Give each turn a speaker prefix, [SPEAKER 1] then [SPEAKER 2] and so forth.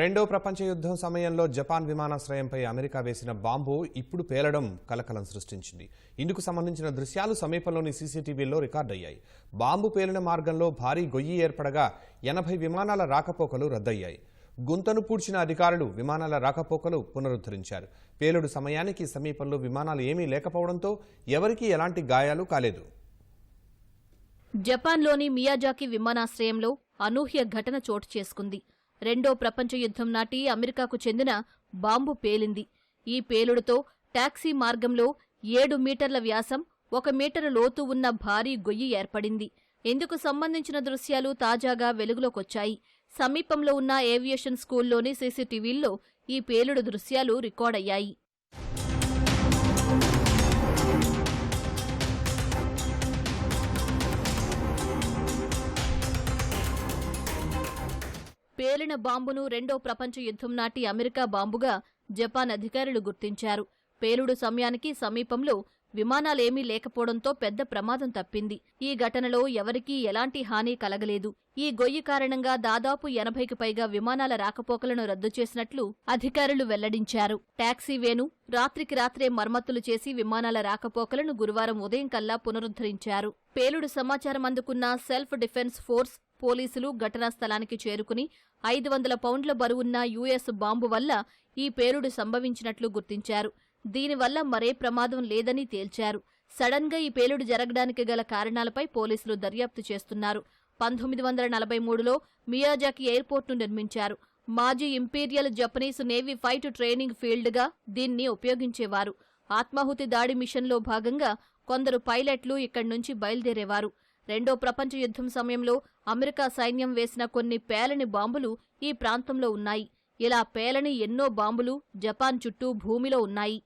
[SPEAKER 1] రెండో ప్రపంచ యుద్ధం సమయంలో జపాన్ విమానాశ్రయంపై అమెరికా వేసిన బాంబు ఇప్పుడు పేలడం కలకలం సృష్టించింది. ఇందుకు సంబంధించిన దృశ్యాలు సమీపంలోని సీసీటీవీలో రికార్డయ్యాయి. బాంబు పేలిన మార్గంలో భారీ గొయ్యి ఏర్పడగా ఎనభై విమానాల రాకపోకలు రద్దయ్యాయి. గుంతను పూడ్చిన అధికారులు విమానాల రాకపోకలు పునరుద్ధరించారు. పేలుడు సమయానికి సమీపంలో విమానాలు ఏమీ లేకపోవడంతో ఎవరికీ ఎలాంటి గాయాలు కాలేదు.
[SPEAKER 2] జపాన్లోని మియాజాకి విమానాశ్రయంలో అనూహ్య ఘటన చోటు చేసుకుంది. రెండో ప్రపంచ యుద్ధం నాటి అమెరికాకు చెందిన బాంబు పేలింది. ఈ పేలుడుతో టాక్సీ మార్గంలో ఏడు మీటర్ల వ్యాసం ఒక మీటరు లోతు ఉన్న భారీ గొయ్యి ఏర్పడింది. ఇందుకు సంబంధించిన దృశ్యాలు తాజాగా వెలుగులోకొచ్చాయి. సమీపంలో ఉన్న ఏవియేషన్ స్కూల్లోని సీసీటీవీల్లో ఈ పేలుడు దృశ్యాలు రికార్డయ్యాయి. పేలిన బాంబును రెండో ప్రపంచ యుద్ధం నాటి అమెరికా బాంబుగా జపాన్ అధికారులు గుర్తించారు. పేలుడు సమయానికి సమీపంలో విమానాలేమీ లేకపోవడంతో పెద్ద ప్రమాదం తప్పింది. ఈ ఘటనలో ఎవరికీ ఎలాంటి హాని కలగలేదు. ఈ గొయ్యి కారణంగా దాదాపు ఎనభైకి పైగా విమానాల రాకపోకలను రద్దు చేసినట్లు అధికారులు వెల్లడించారు. టాక్సీ వేను రాత్రికి రాత్రే మరమ్మతులు చేసి విమానాల రాకపోకలను గురువారం ఉదయం కల్లా పునరుద్ధరించారు. పేలుడు సమాచారం అందుకున్న సెల్ఫ్ డిఫెన్స్ ఫోర్స్ పోలీసులు ఘటనా స్థలానికి చేరుకుని ఐదు వందల పౌండ్ల బరువున్న యుఎస్ బాంబు వల్ల ఈ పేలుడు సంభవించినట్లు గుర్తించారు. దీనివల్ల మరే ప్రమాదం లేదని తేల్చారు. సడన్గా ఈ పేలుడు జరగడానికి గల కారణాలపై పోలీసులు దర్యాప్తు చేస్తున్నారు. పంతొమ్మిది వందల నలభై మూడులో మియాజాకి ఎయిర్పోర్ట్ను నిర్మించారు. మాజీ imperial Japanese navy fight training ఫీల్డ్గా దీన్ని ఉపయోగించేవారు. ఆత్మాహుతి దాడి మిషన్లో భాగంగా కొందరు పైలట్లు ఇక్కడి నుంచి బయలుదేరేవారు. రెండో ప్రపంచ యుద్ధం సమయంలో అమెరికా సైన్యం వేసిన కొన్ని పేలని బాంబులు ఈ ప్రాంతంలో ఉన్నాయి. ఇలా పేలని ఎన్నో బాంబులు జపాన్ చుట్టూ భూమిలో ఉన్నాయి.